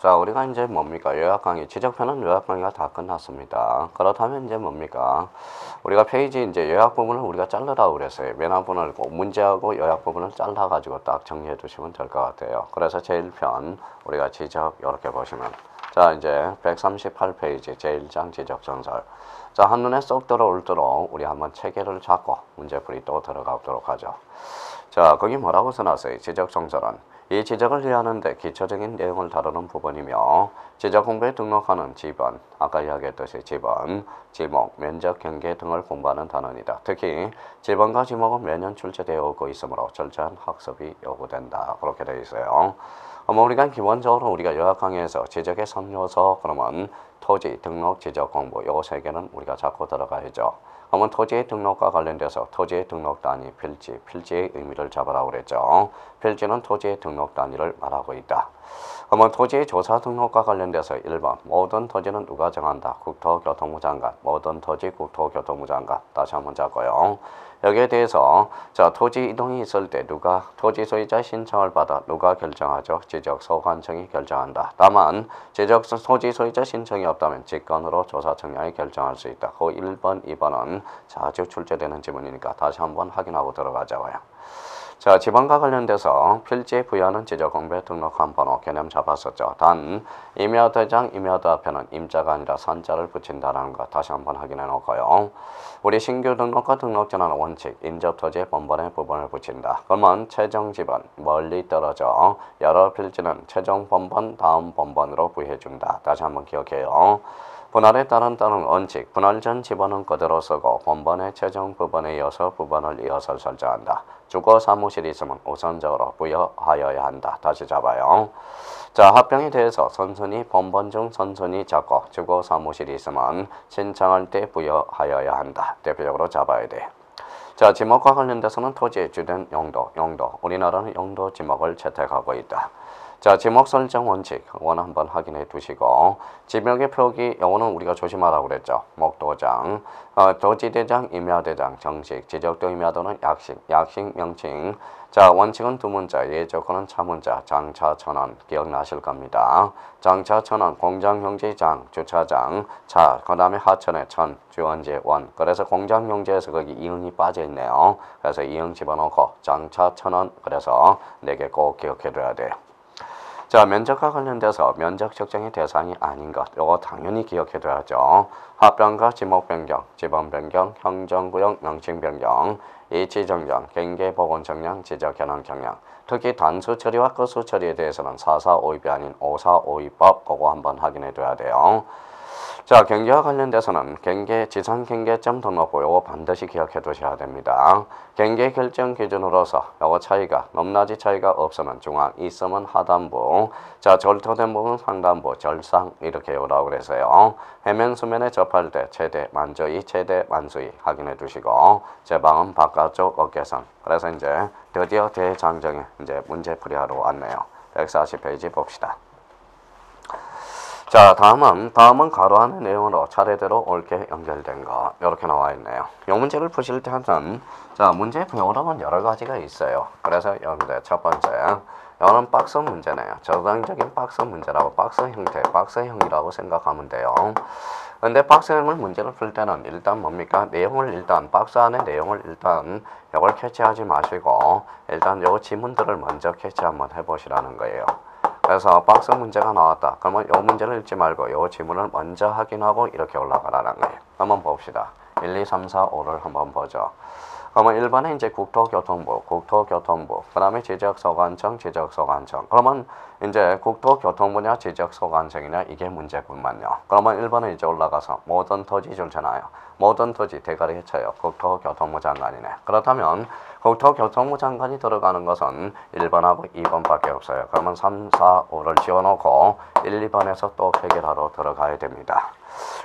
자, 우리가 이제 뭡니까? 요약 강의, 지적편은 요약 강의가 다 끝났습니다. 그렇다면 이제 뭡니까? 우리가 페이지 이제 요약 부분을 우리가 자르라고 그랬어요. 맨 앞부분을 문제하고 요약 부분을 잘라 가지고 딱 정리해 두시면 될 것 같아요. 그래서 제1편 우리가 지적 이렇게 보시면 자, 이제 138페이지 제1장 지적 전설. 자, 한눈에 쏙 들어올도록 우리 한번 체계를 잡고 문제풀이 또 들어가 보도록 하죠. 자, 거기 뭐라고 써놨어요? 지적 정설은 이 지적을 이해하는데 기초적인 내용을 다루는 부분이며 지적 공부에 등록하는 지번, 아까 이야기했듯이 지번, 지목, 면적, 경계 등을 공부하는 단원이다. 특히 지번과 지목은 매년 출제되어 오고 있으므로 철저한 학습이 요구된다. 그렇게 되어 있어요. 뭐 우리가 기본적으로 우리가 요약 강의에서 지적의 3요소 그러면 토지, 등록, 지적 공부 요세 개는 우리가 잡고 들어가야죠. 그러면 토지의 등록과 관련돼서 토지의 등록 단위, 필지, 필지의 의미를 잡으라고 그랬죠. 필지는 토지의 등록 단위를 말하고 있다. 그러면 토지의 조사 등록과 관련돼서 1번 모든 토지는 누가 정한다? 국토교통부 장관. 모든 토지 국토교통부 장관. 다시 한번 잡고요. 여기에 대해서 자 토지 이동이 있을 때 누가 토지 소유자 신청을 받아 누가 결정하죠? 지적 소관청이 결정한다. 다만 지적 토지 소유자 신청이 없다면 직권으로 조사청량이 결정할 수 있다. 그 1번, 2번은 자주 출제되는 지문이니까 다시 한번 확인하고 들어가자고요. 자, 지방과 관련돼서 필지에 부여하는 지적공부에 등록 한 번호 개념 잡았었죠. 단, 임야대장, 임야대 앞에는 임자가 아니라 선자를 붙인다는 거 다시 한번 확인해 놓고요. 우리 신규 등록과 등록 전환 원칙, 인접토지의 번번에 부분을 붙인다. 그러면 최종 지번, 멀리 떨어져 여러 필지는 최종 번번, 다음 번번으로 부여해준다. 다시 한번 기억해요. 분할에 따른 따른 원칙, 분할 전 지번은 그대로 쓰고 번번의 최종 부분에 이어서 부분을 이어서 설정한다. 주거 사무실이 있으면 우선적으로 부여하여야 한다. 다시 잡아요. 자, 합병에 대해서 선순위 번번 중 선순위 잡고 주거 사무실이 있으면 신청할 때 부여하여야 한다. 대표적으로 잡아야 돼. 자, 지목과 관련돼서는 토지의 주된 용도, 용도. 우리나라는 용도 지목을 채택하고 있다. 자, 지목 설정 원칙, 그거는 한번 확인해 두시고, 지명의 표기, 요거는 우리가 조심하라고 그랬죠. 목도장, 어, 도지대장, 임야대장, 정식, 지적도 임야도는 약식, 약식 명칭. 자, 원칙은 두 문자, 예조건은 차문자, 장차 천원, 기억나실 겁니다. 장차 천원, 공장 형제 장, 주차장, 차, 그 다음에 하천의 천, 주원제 원. 그래서 공장 형제에서 거기 이응이 빠져 있네요. 그래서 이응 집어넣고, 장차 천원, 그래서 네개꼭 기억해 둬야 돼요. 자, 면적과 관련돼서 면적 측정의 대상이 아닌 것, 이거 당연히 기억해둬야 죠. 합병과 지목 변경, 지번 변경, 형정구역 명칭 변경, 이치 정정, 경계 보건 정량, 지적 현황 경량. 특히 단수 처리와 거수 처리에 대해서는 4452이 아닌 5452법 그거 한번 확인해둬야 돼요. 자, 경계와 관련돼서는 경계 지상 경계점 등록부 요거 반드시 기억해 두셔야 됩니다. 경계 결정 기준으로서 요거 차이가 넘나지 차이가 없으면 중앙, 있으면 하단부, 자 절토된 부분 상단부, 절상 이렇게 오라고 그래서요. 해면 수면에 접할 때 최대 만조이, 최대 만수이 확인해 두시고 제 방은 바깥쪽 어깨선. 그래서 이제 드디어 대장정에 이제 문제 풀이하러 왔네요. 140페이지 봅시다. 자 다음은 다음은 가로 안의 내용으로 차례대로 옳게 연결된 거 이렇게 나와 있네요. 이 문제를 푸실 때는 자 문제 요령은 여러 가지가 있어요. 그래서 여러분들 첫 번째 이거는 박스 문제네요. 저장적인 박스 문제라고 박스 형태, 박스형이라고 생각하면 돼요. 근데 박스형을 문제를 풀 때는 일단 뭡니까? 내용을 일단 박스 안에 내용을 일단 이걸 캐치하지 마시고 일단 요 지문들을 먼저 캐치 한번 해보시라는 거예요. 그래서 박스 문제가 나왔다. 그러면 이 문제를 읽지 말고 이 지문을 먼저 확인하고 이렇게 올라가라는 거예요. 한번 봅시다. 1, 2, 3, 4, 5를 한번 보죠. 그러면 1번에 이제 국토교통부, 국토교통부, 그 다음에 지적소관청, 지적소관청. 그러면 이제 국토교통부냐, 지적소관청이냐, 이게 문제군만요. 그러면 1번에 이제 올라가서 모든 토지 줄잖아요. 모든 토지 대가리 해쳐요. 국토교통부 장관이네. 그렇다면 국토교통부 장관이 들어가는 것은 1번하고 2번밖에 없어요. 그러면 3, 4, 5를 지워놓고 1, 2번에서 또 해결하러 들어가야 됩니다.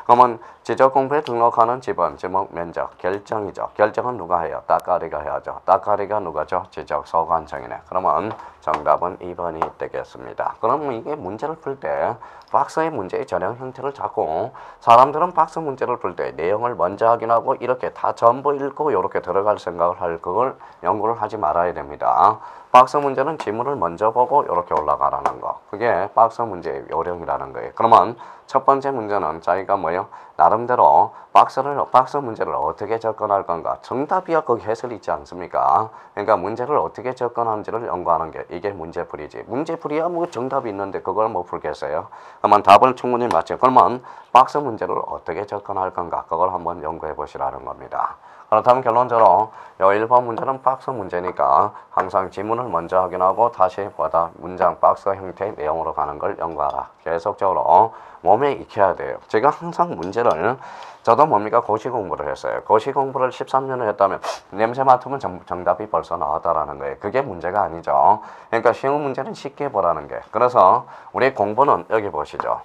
그러면 지적공부에 등록하는 지번, 지목 면적, 결정이죠. 결정은 누가 해요? 따까리가 해야죠. 따까리가 누가죠? 지적소관청이네. 그러면 정답은 2번이 되겠습니다. 그러면 이게 문제를 풀 때 박스의 문제의 전형 형태를 잡고 사람들은 박스 문제를 풀 때 내용을 먼저 확인하고 이렇게 다 전부 읽고 이렇게 들어갈 생각을 할 그걸 연구를 하지 말아야 됩니다. 박스 문제는 지문을 먼저 보고 이렇게 올라가라는 거. 그게 박스 문제의 요령이라는 거예요. 그러면 첫 번째 문제는 자기가 뭐요? 나름대로 박스를 박스 문제를 어떻게 접근할 건가? 정답이야 거기 해설이 있지 않습니까? 그러니까 문제를 어떻게 접근하는지를 연구하는 게 이게 문제풀이지. 문제풀이야 뭐 정답이 있는데 그걸 못 풀겠어요? 그러면 답을 충분히 맞죠. 그러면 박스 문제를 어떻게 접근할 건가? 그걸 한번 연구해 보시라는 겁니다. 그렇다면 결론적으로 요 1번 문제는 박스 문제니까 항상 지문을 먼저 확인하고 다시 보다 문장 박스 형태의 내용으로 가는 걸 연구하라. 계속적으로 몸에 익혀야 돼요. 제가 항상 문제를 저도 뭡니까 고시 공부를 했어요. 고시 공부를 13년을 했다면 냄새 맡으면 정, 정답이 벌써 나왔다라는 거예요. 그게 문제가 아니죠. 그러니까 쉬운 문제는 쉽게 보라는 게. 그래서 우리 공부는 여기 보시죠.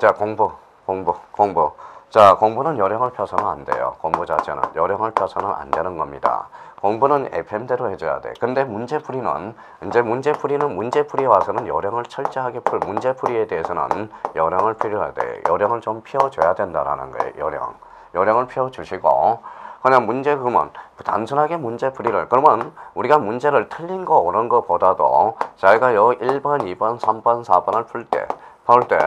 자 공부 공부 공부 자, 공부는 요령을 펴서는 안 돼요. 공부 자체는 요령을 펴서는 안 되는 겁니다. 공부는 FM대로 해줘야 돼. 근데 문제풀이는 이제 문제풀이는 문제풀이에 와서는 요령을 철저하게 풀 문제풀이에 대해서는 필요해야 돼. 요령을 좀 피워줘야 된다라는 거예요. 요령. 요령을 피워주시고 그냥 문제 그러면 단순하게 문제풀이를 그러면 우리가 문제를 틀린 거 옳은 거보다도 자기가 요 1번, 2번, 3번, 4번을 풀때 나올 때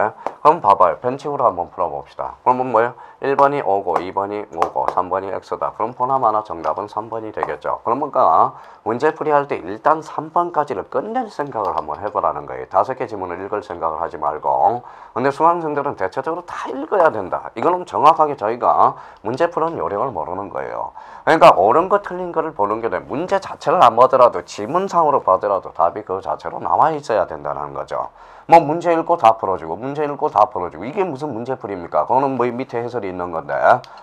그럼 봐봐요. 변칙으로 한번 풀어봅시다. 그러면 뭐예요? 1번이 5고 2번이 5고 3번이 X다. 그럼 보나마나 정답은 3번이 되겠죠. 그러니까 문제 풀이할 때 일단 3번까지를 끝낼 생각을 한번 해보라는 거예요. 다섯 개 지문을 읽을 생각을 하지 말고 근데 수강생들은 대체적으로 다 읽어야 된다. 이거는 정확하게 저희가 문제 푸는 요령을 모르는 거예요. 그러니까 옳은 거 틀린 거를 보는 게 돼. 문제 자체를 안 보더라도 지문상으로 보더라도 답이 그 자체로 나와 있어야 된다는 거죠. 뭐 문제 읽고 다 풀어주고 문제 읽고 다 풀어주고 이게 무슨 문제풀이입니까? 그거는 뭐 밑에 해설이 있는 건데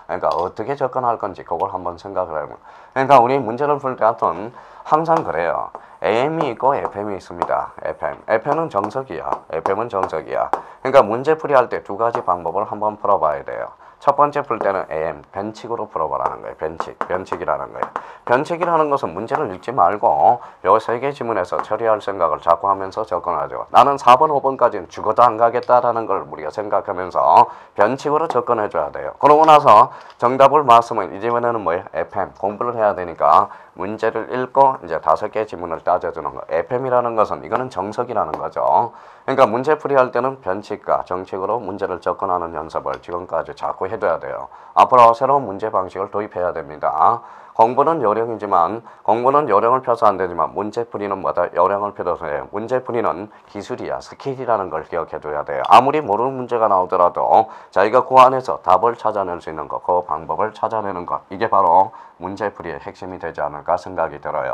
그러니까 어떻게 접근할 건지 그걸 한번 생각을 해보면 그러니까 우리 문제를 풀 때 하여튼 항상 그래요. AM이 있고 FM이 있습니다. FM. FM은 정석이야. FM은 정석이야. 그러니까 문제풀이 할 때 두 가지 방법을 한번 풀어봐야 돼요. 첫 번째 풀 때는 AM, 변칙으로 풀어보라는 거예요. 변칙, 변칙이라는 거예요. 변칙이라는 것은 문제를 읽지 말고 요세개 지문에서 처리할 생각을 자꾸 하면서 접근하죠. 나는 4번, 5번까지는 죽어도 안 가겠다라는 걸 우리가 생각하면서 변칙으로 접근해줘야 돼요. 그러고 나서 정답을 맞으면 이제부터는 뭐예요? FM, 공부를 해야 되니까 문제를 읽고 이제 다섯 개 지문을 따져주는 거. FM이라는 것은 이거는 정석이라는 거죠. 그러니까 문제 풀이 할 때는 변칙과 정책으로 문제를 접근하는 연습을 지금까지 자꾸 해둬야 돼요. 앞으로 새로운 문제 방식을 도입해야 됩니다. 공부는 요령이지만 공부는 요령을 펴서 안 되지만 문제풀이는 뭐다? 요령을 펴서 해요. 문제풀이는 기술이야. 스킬이라는 걸 기억해둬야 돼요. 아무리 모르는 문제가 나오더라도 자기가 그 안에서 답을 찾아낼 수 있는 것, 그 방법을 찾아내는 것 이게 바로 문제풀이의 핵심이 되지 않을까 생각이 들어요.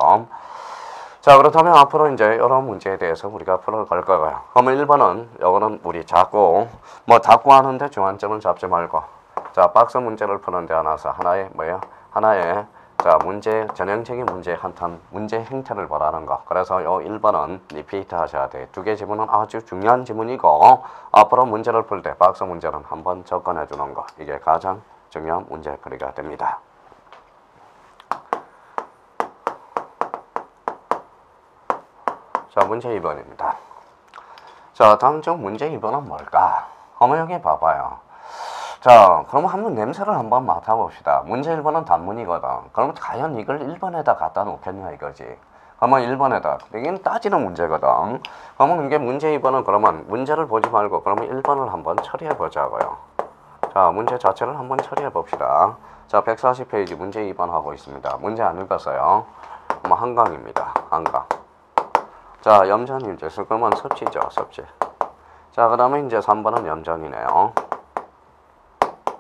자 그렇다면 앞으로 이제 이런 문제에 대해서 우리가 풀어갈 거고요. 그러면 1번은 요거는 우리 자꾸 뭐 자꾸 하는데 중앙점을 잡지 말고 자 박스 문제를 푸는 데 하나서 하나의 뭐예요? 하나의 자, 문제, 전형적인 문제 한탄, 문제 행태를 보라는 거. 그래서 요 1번은 리피트 하셔야 돼. 두 개 지문은 아주 중요한 지문이고, 앞으로 문제를 풀 때, 박스 문제는 한번 접근해 주는 거. 이게 가장 중요한 문제 풀이가 됩니다. 자, 문제 2번입니다. 자, 다음 중 문제 2번은 뭘까? 한번 여기 봐봐요. 자, 그럼 한번 냄새를 한번 맡아봅시다. 문제 1번은 단문이거든. 그러면 과연 이걸 1번에다 갖다 놓겠냐 이거지. 그러면 1번에다. 이게 따지는 문제거든. 그러면 이게 문제 2번은 그러면 문제를 보지 말고 그러면 1번을 한번 처리해 보자고요. 자, 문제 자체를 한번 처리해 봅시다. 자, 140페이지 문제 2번 하고 있습니다. 문제 안 읽었어요. 뭐 한강입니다. 한강. 자, 염전이 이제 그러면 섭지죠. 섭지. 자, 그 다음에 이제 3번은 염전이네요.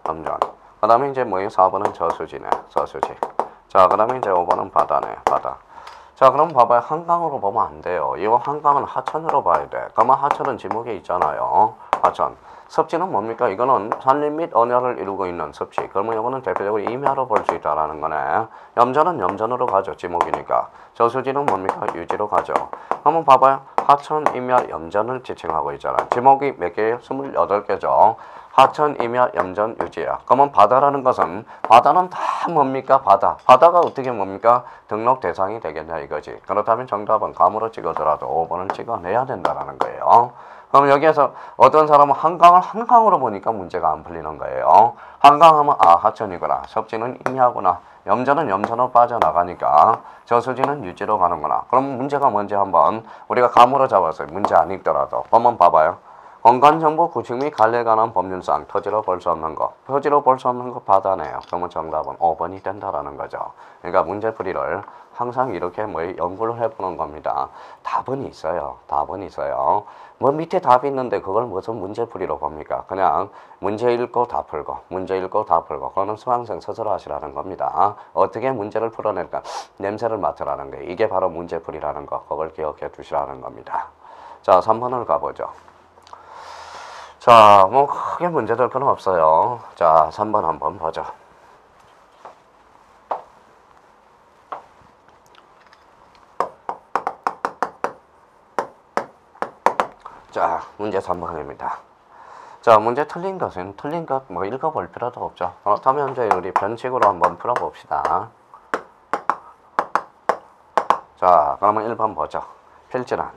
염전. 그 다음에 이제 뭐예요? 4번은 저수지네. 저수지. 자, 그 다음에 이제 5번은 바다네. 바다. 자, 그럼 봐봐요. 한강으로 보면 안 돼요. 이거 한강은 하천으로 봐야 돼. 그러면 하천은 지목에 있잖아요. 하천. 섭지는 뭡니까? 이거는 산림 및 언야를 이루고 있는 섭지. 그러면 이거는 대표적으로 임야로 볼 수 있다라는 거네. 염전은 염전으로 가죠. 지목이니까. 저수지는 뭡니까? 유지로 가죠. 한번 봐봐요. 하천, 임야, 염전을 지칭하고 있잖아. 지목이 몇 개예요? 28개죠. 하천, 임야, 염전, 유지야. 그러면 바다라는 것은 바다는 다 뭡니까? 바다. 바다가 어떻게 뭡니까? 등록 대상이 되겠냐 이거지. 그렇다면 정답은 감으로 찍어더라도 5번을 찍어내야 된다라는 거예요. 그럼 여기에서 어떤 사람은 한강을 한강으로 보니까 문제가 안 풀리는 거예요. 한강하면 아 하천이구나. 섭지는 임야구나. 염전은 염전으로 빠져나가니까 저수지는 유지로 가는구나. 그럼 문제가 뭔지 한번 우리가 감으로 잡았어요. 문제 안 읽더라도 한번 봐봐요. 공간정보 구축 및 관리에 관한 법률상 토지로 볼 수 없는 거, 토지로 볼 수 없는 거 받아내요. 그러면 정답은 5번이 된다라는 거죠. 그러니까 문제풀이를 항상 이렇게 뭐 연구를 해보는 겁니다. 답은 있어요. 답은 있어요. 뭐 밑에 답이 있는데 그걸 무슨 문제풀이로 봅니까? 그냥 문제 읽고 다 풀고, 문제 읽고 다 풀고, 그거는 수강생 스스로 하시라는 겁니다. 어떻게 문제를 풀어낼까? 냄새를 맡으라는 거예요. 이게 바로 문제풀이라는 거. 그걸 기억해 두시라는 겁니다. 자, 3번을 가보죠. 자, 뭐 크게 문제될 건 없어요. 자, 3번 한번 보죠. 자, 문제 3번입니다. 자, 문제 틀린 것은 틀린 것 뭐 읽어볼 필요도 없죠. 그렇다면 이제 우리 변칙으로 한번 풀어봅시다. 자, 그러면 1번 보죠. 필지란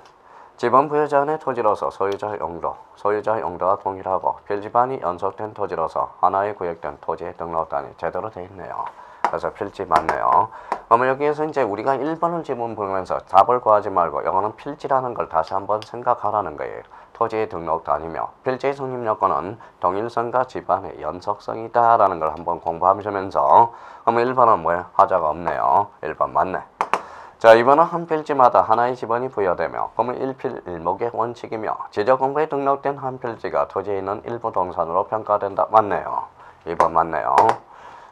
지번 부여자의 토지로서 소유자 용도, 소유자 용도가 동일하고 필지반이 연속된 토지로서 하나의 구역된 토지의 등록단이 제대로 되어 있네요. 그래서 필지 맞네요. 그러면 여기에서 이제 우리가 1번을 지문 보면서 답을 구하지 말고 이거는 필지라는 걸 다시 한번 생각하라는 거예요. 토지의 등록단이며 필지의 성립 요건은 동일성과 집안의 연속성이다라는 걸 한번 공부하시면서 그러면 1번은 뭐예요? 하자가 없네요. 1번 맞네. 자, 이번은 한 필지마다 하나의 지번이 부여되며 그러면 일필 일목의 원칙이며 지적공부에 등록된 한 필지가 토지에 있는 일부 동산으로 평가된다. 맞네요. 2번 맞네요.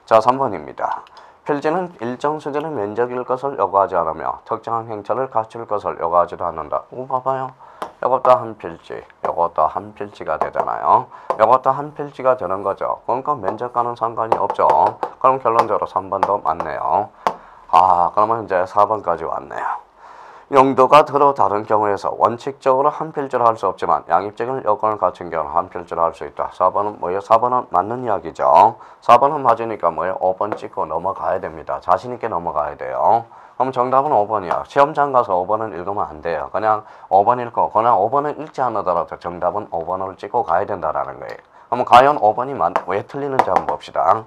자, 3번입니다. 필지는 일정 수준의 면적일 것을 요구하지 않으며 특정한 행처를 갖출 것을 요구하지도 않는다. 오, 봐봐요. 이것도 한 필지, 이것도 한 필지가 되잖아요. 이것도 한 필지가 되는 거죠. 그러니까 면적과는 상관이 없죠. 그럼 결론적으로 3번도 맞네요. 아, 그러면 이제 4번까지 왔네요. 용도가 서로 다른 경우에서 원칙적으로 한 필지로 할수 없지만 양입적인 여건을 갖춘 경우는 한 필지로 할수 있다. 4번은 뭐예요? 4번은 맞는 이야기죠. 4번은 맞으니까 뭐예요? 5번 찍고 넘어가야 됩니다. 자신 있게 넘어가야 돼요. 그럼 정답은 5번이야. 시험장 가서 5번은 읽으면 안 돼요. 그냥 5번 읽고 그냥 5번을 읽지 않더라도 정답은 5번을 찍고 가야 된다라는 거예요. 그럼 과연 5번이 맞, 왜 틀리는지 한번 봅시다.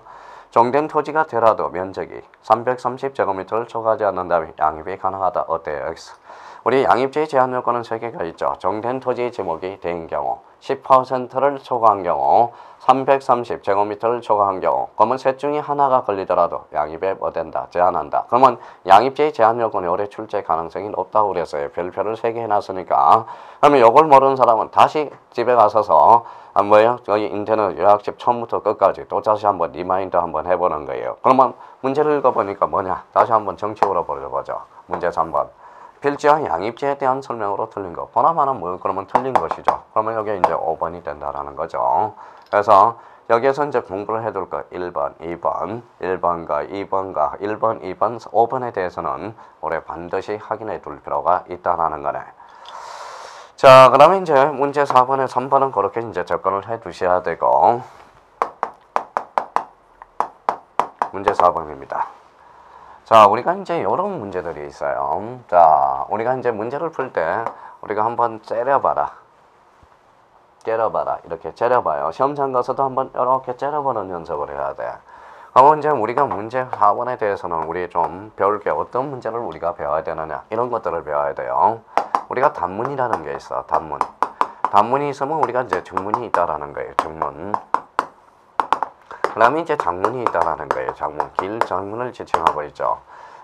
정된 토지가 되라도 면적이 330제곱미터를 초과하지 않는다면 양입이 가능하다. 어때요? 여기서. 우리 양입제 제한 요건은 3개가 있죠. 정된 토지 지목이 된 경우 10%를 초과한 경우 330제곱미터를 초과한 경우 그러면 셋 중에 하나가 걸리더라도 양입에 뭐 된다. 제한한다. 그러면 양입제 제한 요건이 올해 출제 가능성이 높다고 그랬어요. 별표를 3개 해놨으니까 그러면 이걸 모르는 사람은 다시 집에 가서서 아, 뭐예요? 여기 인터넷 요약집 처음부터 끝까지 또 다시 한번 리마인드 한번 해보는 거예요. 그러면 문제를 읽어보니까 뭐냐? 다시 한번 정식으로 보려보죠. 문제 3번. 필지와 양입지에 대한 설명으로 틀린 거. 보나마나 뭐 그러면 틀린 것이죠. 그러면 여기 이제 5번이 된다라는 거죠. 그래서 여기에서 이제 공부를 해둘 거 1번, 2번, 1번과 2번과 1번, 2번, 5번에 대해서는 올해 반드시 확인해 둘 필요가 있다라는 거네. 자, 그러면 이제 문제 4번에 3번은 그렇게 이제 접근을 해 두셔야 되고 문제 4번입니다. 자, 우리가 이제 이런 문제들이 있어요. 자, 우리가 이제 문제를 풀 때 우리가 한번 째려봐라. 째려봐라. 이렇게 째려봐요. 시험장 가서도 한번 이렇게 째려보는 연습을 해야 돼. 그러면 이제 우리가 문제 4번에 대해서는 우리 좀 배울 게 어떤 문제를 우리가 배워야 되느냐 이런 것들을 배워야 돼요. 우리가 단문이라는 게 있어. 단문. 단문이 있으면 우리가 이제 중문이 있다라는 거예요. 중문. 그다음에 이제 장문이 있다라는 거예요. 장문. 길 장문을 지칭하고 있죠.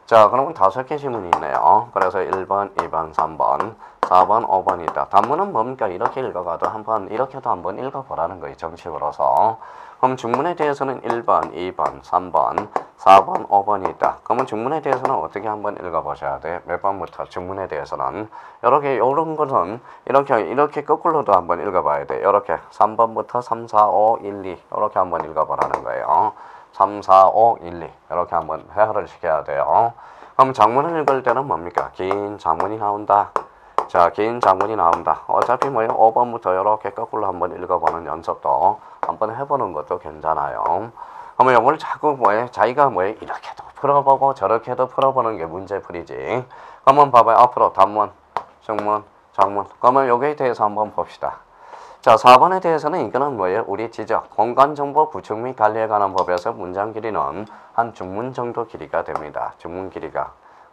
자, 그러면 다섯 개 지문이 있네요. 그래서 1번, 2번, 3번, 4번, 5번 이다. 단문은 뭡니까? 이렇게 읽어가도 한번 이렇게도 한번 읽어보라는 거예요. 정식으로서. 그럼 중문에 대해서는 1번, 2번, 3번, 4번, 5번이 있다. 그러면 중문에 대해서는 어떻게 한번 읽어보셔야 돼? 몇 번부터 중문에 대해서는 이렇게 이런 것은 이렇게 이렇게 거꾸로도 한번 읽어봐야 돼. 이렇게 3번부터 3, 4, 5, 1, 2 이렇게 한번 읽어보라는 거예요. 3, 4, 5, 1, 2 이렇게 한번 회화를 시켜야 돼요. 그럼 장문을 읽을 때는 뭡니까? 긴 장문이 나온다. 자, 긴 장문이 나온다. 어차피 뭐예요? 5번부터 이렇게 거꾸로 한번 읽어보는 연습도 한번 해보는 것도 괜찮아요. 그러면 이걸 자꾸 뭐예요? 자기가 뭐예요? 이렇게도 풀어보고 저렇게도 풀어보는 게 문제풀이지. 한번 봐봐요. 앞으로 단문, 중문, 장문. 그러면 여기에 대해서 한번 봅시다. 자, 4번에 대해서는 이거는 뭐예요? 우리 지적, 공간정보 구축 및 관리에 관한 법에서 문장 길이는 한 중문 정도 길이가 됩니다. 중문 길이가.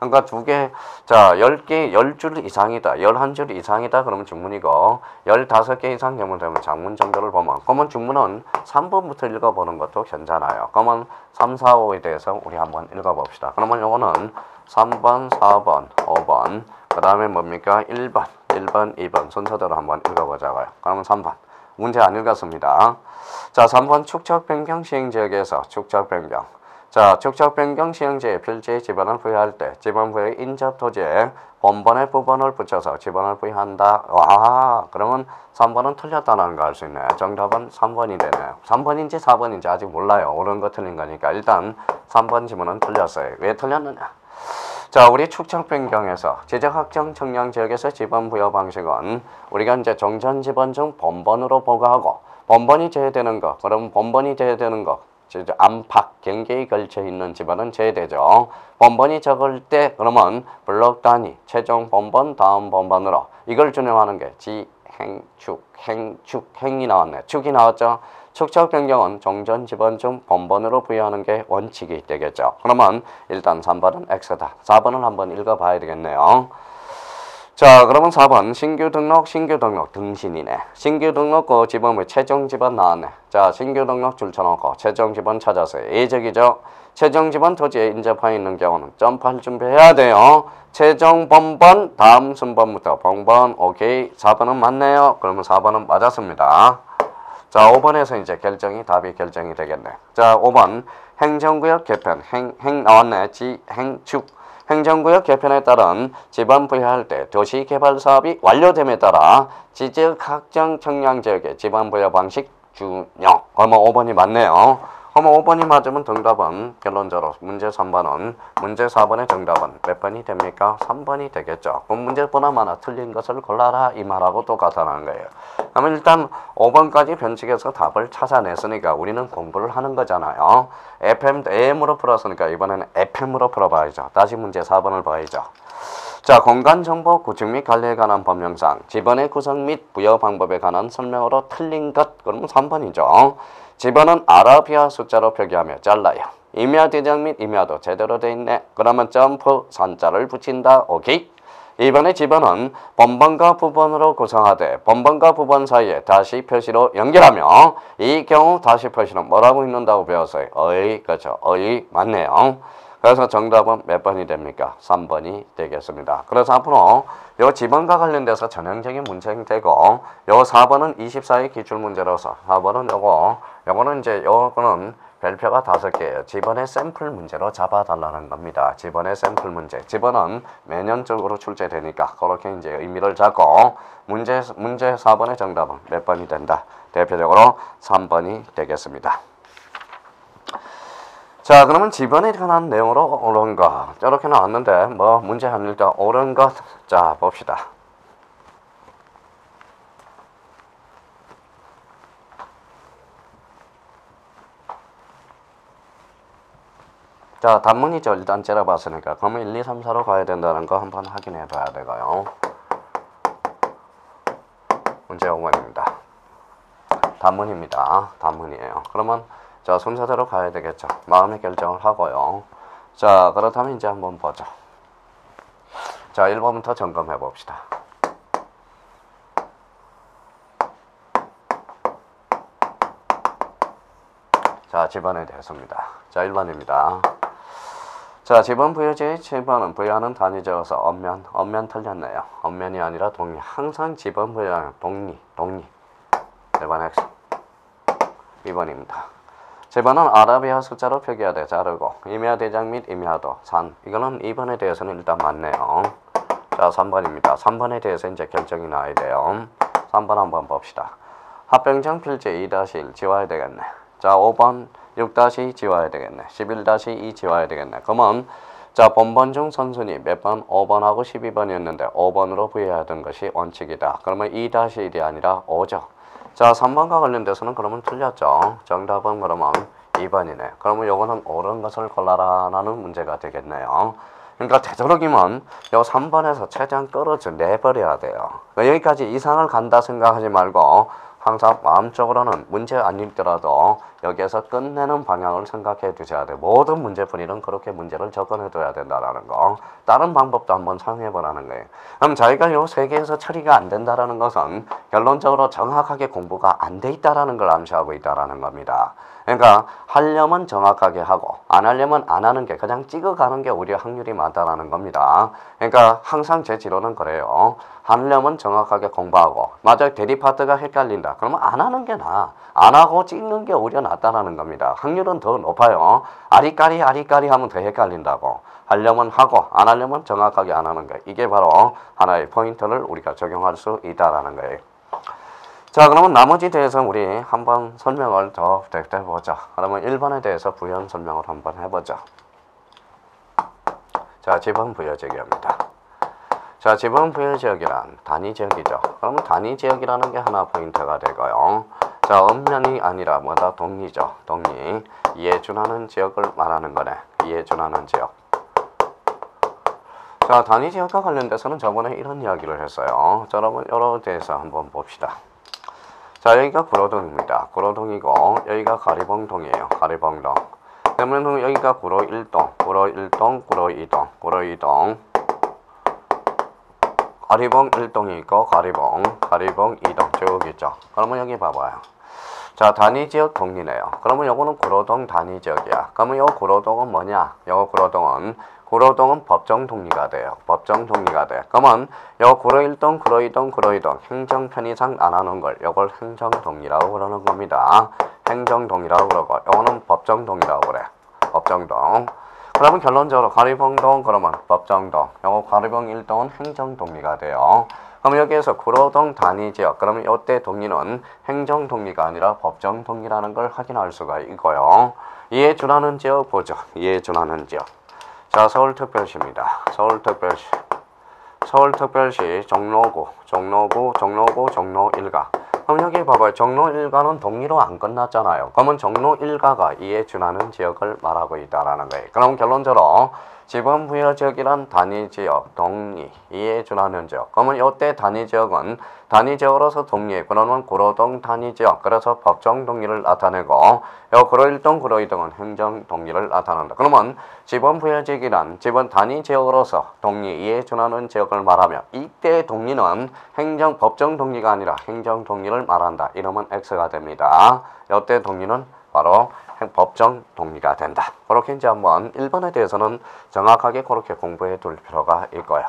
그러니까 두 개, 자, 10개, 10줄 이상이다. 11줄 이상이다. 그러면 중문이고, 15개 이상 되면 장문 정도를 보면, 그러면 중문은 3번부터 읽어보는 것도 괜찮아요. 그러면 3, 4, 5에 대해서 우리 한번 읽어봅시다. 그러면 요거는 3번, 4번, 5번, 그 다음에 뭡니까? 1번, 1번, 2번 순서대로 한번 읽어보자고요. 그러면 3번. 문제 안 읽었습니다. 자, 3번 축적 변경 시행 지역에서 축적 변경. 자, 축적 변경 시행지에 필지의 지번을 부여할 때 지번 부여 인접 토지에 본번의 부분을 붙여서 지번을 부여한다. 와, 그러면 3번은 틀렸다는 거 알 수 있네요. 정답은 3번이 되네요. 3번인지 4번인지 아직 몰라요. 옳은 거 틀린 거니까 일단 3번 지문은 틀렸어요. 왜 틀렸느냐? 자, 우리 축적 변경에서 지적 확정 청량 지역에서 지번 부여 방식은 우리가 이제 정전 지번 중 본번으로 보고하고 본번이 제외되는 거, 그럼 본번이 제외되는 거, 안팎 경계에 걸쳐 있는 지번은 제외되죠. 번번이 적을 때 그러면 블록 단위 최종 번번 다음 번번으로 이걸 준용하는 게 지, 행, 축, 행, 축, 행이 나왔네. 축이 나왔죠. 축적 변경은 정전 지번 중 번번으로 부여하는 게 원칙이 되겠죠. 그러면 일단 3번은 X다. 4번을 한번 읽어봐야 되겠네요. 자 그러면 4번. 신규 등록 신규 등록. 등신이네. 신규 등록고 지번의 최종 지번 나왔네. 자 신규 등록 줄 쳐놓고 최종 지번 찾아서 예적이죠? 최종 지번 토지에 인접해 있는 경우는 점프할 준비해야 돼요. 최종 번번 다음 순번부터 번번. 오케이. 4번은 맞네요. 그러면 4번은 맞았습니다. 자 5번에서 이제 결정이 답이 결정이 되겠네. 자 5번. 행정구역 개편. 행, 행 나왔네. 지 행축 행정구역 개편에 따른 지방 부여할 때 도시 개발 사업이 완료됨에 따라 지적 확정 청량 지역의 지방 부여 방식 준용. 그러면 5번이 맞네요. 그러면 5번이 맞으면 정답은 결론적으로 문제 3번은 문제 4번의 정답은 몇 번이 됩니까? 3번이 되겠죠. 그럼 문제 보나마나 틀린 것을 골라라 이 말하고 똑같다는 거예요. 그러면 일단 5번까지 변칙에서 답을 찾아냈으니까 우리는 공부를 하는 거잖아요. FM, AM으로 풀었으니까 이번에는 FM으로 풀어봐야죠. 다시 문제 4번을 봐야죠. 자, 공간정보 구축 및 관리에 관한 법령상 지번의 구성 및 부여 방법에 관한 설명으로 틀린 것 그러면 3번이죠. 집어는 아라비아 숫자로 표기하며 잘라요. 임야 대장 및 임야도 제대로 돼 있네. 그러면 점프 산자를 붙인다. 오케이. 이번에 집어는 번번과 부번으로 구성하되 번번과 부번 사이에 다시 표시로 연결하며 이 경우 다시 표시는 뭐라고 읽는다고 배웠어요? 어이, 그렇죠. 어이 맞네요. 그래서 정답은 몇 번이 됩니까? 3번이 되겠습니다. 그래서 앞으로 요 지번과 관련돼서 전형적인 문제가 되고 요 4번은 24의 기출문제로서 4번은 요거 요거는 이제 요거는 별표가 다섯 개예요. 지번의 샘플 문제로 잡아달라는 겁니다. 지번의 샘플 문제. 지번은 매년적으로 출제되니까 그렇게 이제 의미를 잡고 문제 문제 4번의 정답은 몇 번이 된다. 대표적으로 3번이 되겠습니다. 자 그러면 지번에 관한 내용으로 옳은 것 저렇게 나왔는데 뭐 문제 아닐까 옳은 것자 봅시다 자 단문이죠 일단 째려봤으니까 그러면 1, 2, 3, 4로 가야 된다는 거 한번 확인해 봐야 되고요 문제 5번입니다 단문입니다 단문이에요 그러면 자, 순서대로 가야 되겠죠. 마음의 결정을 하고요. 자, 그렇다면 이제 한번 보죠. 자, 1번부터 점검해 봅시다. 자, 집안에 대해서입니다. 자, 1번입니다. 자, 집안 부여지의 집안은 부여하는 단위 적어서 엄면, 엄면 틀렸네요. 엄면이 아니라 동리. 항상 집안 부여하는 동리, 동리. 1번 X. 2번입니다. 제번은 아라비아 숫자로 표기하되 자르고 임야 대장 및 임야도 산 이거는 2번에 대해서는 일단 맞네요. 자 3번입니다. 3번에 대해서 이제 결정이 나야 돼요. 3번 한번 봅시다. 합병장 필지 2-1 지워야 되겠네. 자 5번 6- 지워야 되겠네. 11-2 지워야 되겠네. 그러면 자 본번 중 선순위 몇 번? 5번하고 12번이었는데 5번으로 부여하던 것이 원칙이다. 그러면 2-1이 아니라 5죠. 자, 3번과 관련돼서는 그러면 틀렸죠. 정답은 그러면 2번이네. 그러면 요거는 옳은 것을 골라라 라는 문제가 되겠네요. 그러니까 되도록이면 요 3번에서 최대한 끌어져 내버려야 돼요. 그러니까 여기까지 이상을 간다 생각하지 말고 항상 마음적으로는 문제 아니더라도 여기에서 끝내는 방향을 생각해 두셔야 돼. 모든 문제 풀이는 그렇게 문제를 접근해 둬야 된다라는 거. 다른 방법도 한번 사용해 보라는 거예요. 그럼 자기가 요 세 개에서 처리가 안 된다라는 것은 결론적으로 정확하게 공부가 안 돼 있다라는 걸 암시하고 있다라는 겁니다. 그러니까 하려면 정확하게 하고 안 하려면 안 하는 게 그냥 찍어가는 게 오히려 확률이 많다라는 겁니다. 그러니까 항상 제 지론은 그래요. 하려면 정확하게 공부하고 맞아 대리 파트가 헷갈린다. 그러면 안 하는 게 나아. 안 하고 찍는 게 오히려 낫다라는 겁니다. 확률은 더 높아요. 아리까리 아리까리 하면 더 헷갈린다고. 하려면 하고 안 하려면 정확하게 안 하는 거. 이게 바로 하나의 포인트를 우리가 적용할 수 있다라는 거예요. 자 그러면 나머지 대해서 우리 한번 설명을 더 해보자. 그러면 1번에 대해서 부연 설명을 한번 해보자. 자 지번 부여지역입니다. 자 지번 부여지역이란 단위지역이죠. 그러면 단위지역이라는 게 하나 포인트가 되고요. 자 음면이 아니라 뭐다 동리죠. 동리 이에 준하는 지역을 말하는 거네. 이에 준하는 지역. 자 단위지역과 관련돼서는 저번에 이런 이야기를 했어요. 자 여러분 여러 대해서 한번 봅시다. 자 여기가 구로동입니다. 구로동이고 여기가 가리봉동이에요. 가리봉동. 그러면 여기가 구로 1동, 구로 1동, 구로 2동, 구로 2동. 가리봉 1동이 있고 가리봉, 가리봉 2동 쭉 있죠. 그러면 여기 봐봐요. 자 단위 지역 동리네요. 그러면 요거는 구로동 단위 지역이야. 그러면 요 구로동은 뭐냐? 요 구로동은 구로동은 법정 동리가 돼요. 법정 동리가 돼. 그러면 요 구로 1동, 구로 2동, 구로 2동 행정 편의상 안 하는 걸 요걸 행정 동리라고 그러는 겁니다. 행정 동리라고 그러고 요거는 법정 동리라고 그래. 법정 동. 그러면 결론적으로 가리봉동 그러면 법정동. 요거 가리봉 1동은 행정 동리가 돼요. 그럼 여기에서 구로동 단위지역 그러면 이때 동리는 행정 동리가 아니라 법정 동리라는 걸 확인할 수가 있고요. 이에 준하는 지역 보죠. 이에 준하는 지역. 자, 서울특별시입니다. 서울특별시. 서울특별시 종로구, 종로구, 종로구, 종로 일가. 그럼 여기 봐봐요. 종로 일가는 동리로 안 끝났잖아요. 그러면 종로 일가가 이에 준하는 지역을 말하고 있다라는 거예요. 그럼 결론적으로 지방 부여 지역이란 단위 지역, 동리, 이에 준하는 지역. 그러면 이때 단위 지역은 단위 지역으로서 동리, 그러면 구로동 단위 지역, 그래서 법정 동리를 나타내고 요 구로 1동, 구로 2동은 행정 동리를 나타낸다. 그러면 지방 부여 지역이란 지방 단위 지역으로서 동리, 이에 준하는 지역을 말하며 이때 동리는 행정 법정 동리가 아니라 행정 동리를 말한다. 이러면 X가 됩니다. 이때 동리는 바로 법정 동리가 된다. 그렇게 이제 한번 1번에 대해서는 정확하게 그렇게 공부해 둘 필요가 있고요.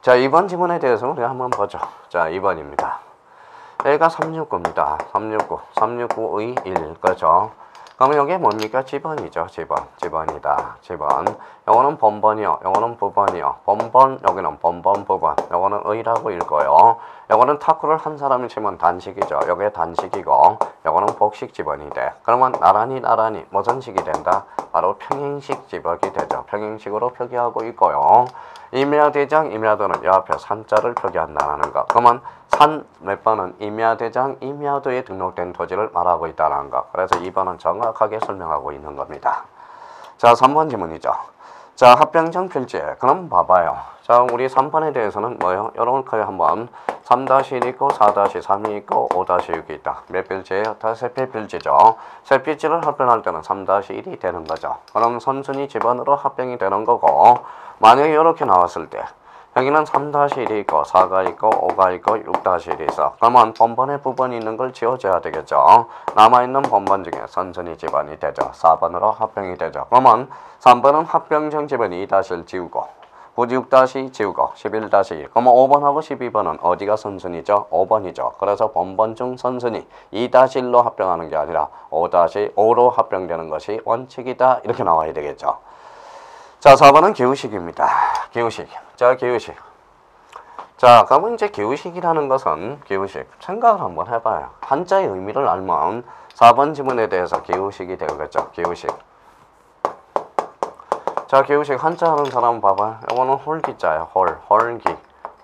자, 2번 지문에 대해서 우리 한번 보죠. 자, 2번입니다. 여기가 369입니다. 369. 369의 1. 그죠? 그러면 여기 뭡니까? 지번이죠. 지번. 지번이다. 지번. 요거는 번번이요. 요거는 부번이요. 번번, 여기는 번번, 부번. 요거는 의라고 읽어요. 요거는 탁구를 한 사람이 치면 단식이죠. 요게 단식이고, 요거는 복식 지번이 돼. 그러면 나란히 나란히 무슨 식이 된다? 바로 평행식 지번이 되죠. 평행식으로 표기하고 있고요. 임야대장, 임야도는 요 앞에 산자를 표기한다는 거. 그러면 산 몇 번은 임야대장, 임야도에 등록된 토지를 말하고 있다는 거. 그래서 2번은 정 확하게 설명하고 있는 겁니다. 자, 3번 지문이죠. 자, 합병정 필지. 그럼 봐봐요. 자, 우리 3번에 대해서는 뭐요? 이렇게 한번 3-1 있고 4-3이 있고 5-6이 있다. 몇 필지예요? 다세 필지죠. 세 필지를 합병할 때는 3-1이 되는 거죠. 그럼 선순위 집안으로 합병이 되는 거고 만약에 이렇게 나왔을 때 여기는 3-1이 있고 4가 있고 5가 있고 6-1이 있어. 그러면 번번에 부분이 있는 걸 지워줘야 되겠죠. 남아있는 번번 중에 선순위 집안이 되죠. 4번으로 합병이 되죠. 그러면 3번은 합병정 집안이 2-1 지우고 96다시 지우고 11-1 그러면 5번하고 12번은 어디가 선순위죠? 5번이죠. 그래서 번번 중 선순위 2-1로 합병하는 게 아니라 5-5로 합병되는 것이 원칙이다. 이렇게 나와야 되겠죠. 자, 4번은 기후식입니다. 기후식. 자, 기후식. 자, 그러면 이제 기후식이라는 것은 기후식. 생각을 한번 해봐요. 한자의 의미를 알면 4번 지문에 대해서 기후식이 되겠죠. 기후식. 자, 기후식 한자 하는 사람 봐봐요. 이거는 홀기자예요. 홀, 홀기,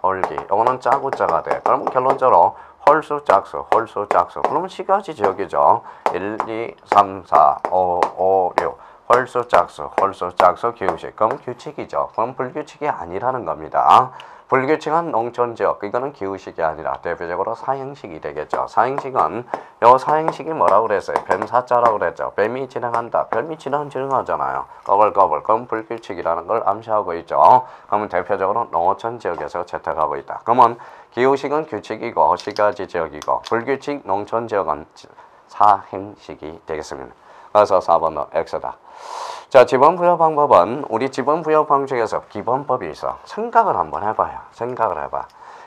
홀기. 이거는 짜구자가 돼. 그러면 결론적으로 홀수, 짝수, 홀수, 짝수. 그러면 시가지 지역이죠. 1, 2, 3, 4, 5, 5, 6. 홀수 짝수, 홀수 짝수 기우식. 그럼 규칙이죠. 그럼 불규칙이 아니라는 겁니다. 불규칙한 농촌 지역 이거는 기우식이 아니라 대표적으로 사행식이 되겠죠. 사행식은 요 사행식이 뭐라고 그랬어요? 뱀사자라고 그랬죠. 뱀이 진행한다. 뱀이 진행 진행하잖아요. 꺼벌꺼벌 그럼 불규칙이라는 걸 암시하고 있죠. 그러면 대표적으로 농어촌 지역에서 채택하고 있다. 그러면 기우식은 규칙이고 시가지 지역이고 불규칙 농촌 지역은 사행식이 되겠습니다. 그래서 4번은 X다. 자, 지번 부여 방법은 우리 지번 부여 방식에서 기본법이 있어. 생각을 한번 해봐요. 생각을 해봐.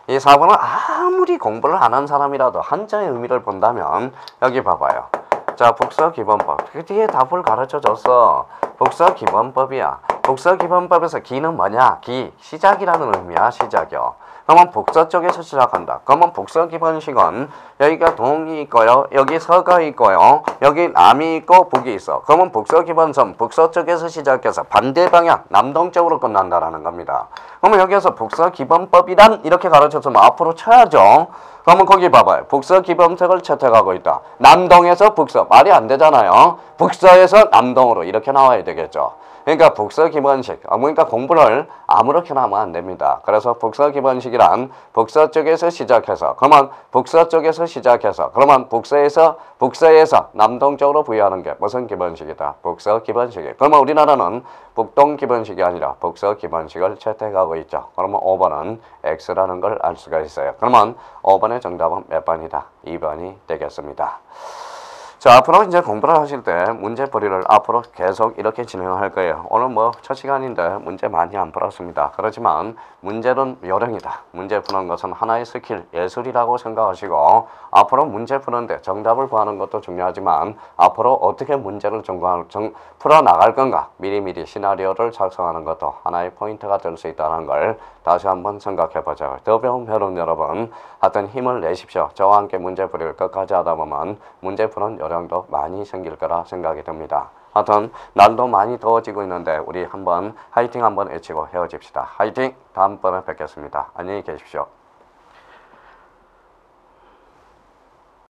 이 4번은 아무리 공부를 안 한 사람이라도 한자의 의미를 본다면 여기 봐봐요. 자, 복서 기본법. 그 뒤에 답을 가르쳐 줬어. 복서 기본법이야. 복서 기본법에서 기는 뭐냐? 기. 시작이라는 의미야. 시작이요. 그러면 복서 쪽에서 시작한다. 그러면 복서 기본식은 여기가 동이 있고요. 여기 서가 있고요. 여기 남이 있고 북이 있어. 그러면 복서 기본선 북서 쪽에서 시작해서 반대 방향 남동 쪽으로 끝난다라는 겁니다. 그러면 여기서 복서 기본법이란 이렇게 가르쳤으면 앞으로 쳐야죠. 그러면 거기 봐봐요. 북서 기본책을 채택하고 있다. 남동에서 북서 말이 안 되잖아요. 북서에서 남동으로 이렇게 나와야 되겠죠. 그러니까 북서 기본식, 아, 그러니까 공부를 아무렇게나 하면 안 됩니다. 그래서 북서 기본식이란 북서 쪽에서 시작해서, 그러면 북서 쪽에서 시작해서, 그러면 북서에서 북서에서 남동쪽으로 부여하는 게 무슨 기본식이다? 북서 기본식이. 그러면 우리나라는 북동 기본식이 아니라 북서 기본식을 채택하고 있죠. 그러면 5번은 X라는 걸 알 수가 있어요. 그러면 5번의 정답은 몇 번이다? 2번이 되겠습니다. 자, 앞으로 이제 공부를 하실 때 문제풀이를 앞으로 계속 이렇게 진행할 거예요. 오늘 뭐 첫 시간인데 문제 많이 안 풀었습니다. 그렇지만 문제는 요령이다. 문제 푸는 것은 하나의 스킬, 예술이라고 생각하시고 앞으로 문제 푸는데 정답을 구하는 것도 중요하지만 앞으로 어떻게 문제를 정관, 정, 풀어 나갈 건가 미리미리 시나리오를 작성하는 것도 하나의 포인트가 될 수 있다는 걸 다시 한번 생각해 보자고요. 더 배운 여러분 여러분 하여튼 힘을 내십시오. 저와 함께 문제 풀이를 끝까지 하다 보면 문제 푸는 요령도 많이 생길 거라 생각이 듭니다. 하여튼 날도 많이 더워지고 있는데 우리 한번 화이팅 한번 외치고 헤어집시다. 화이팅! 다음번에 뵙겠습니다. 안녕히 계십시오.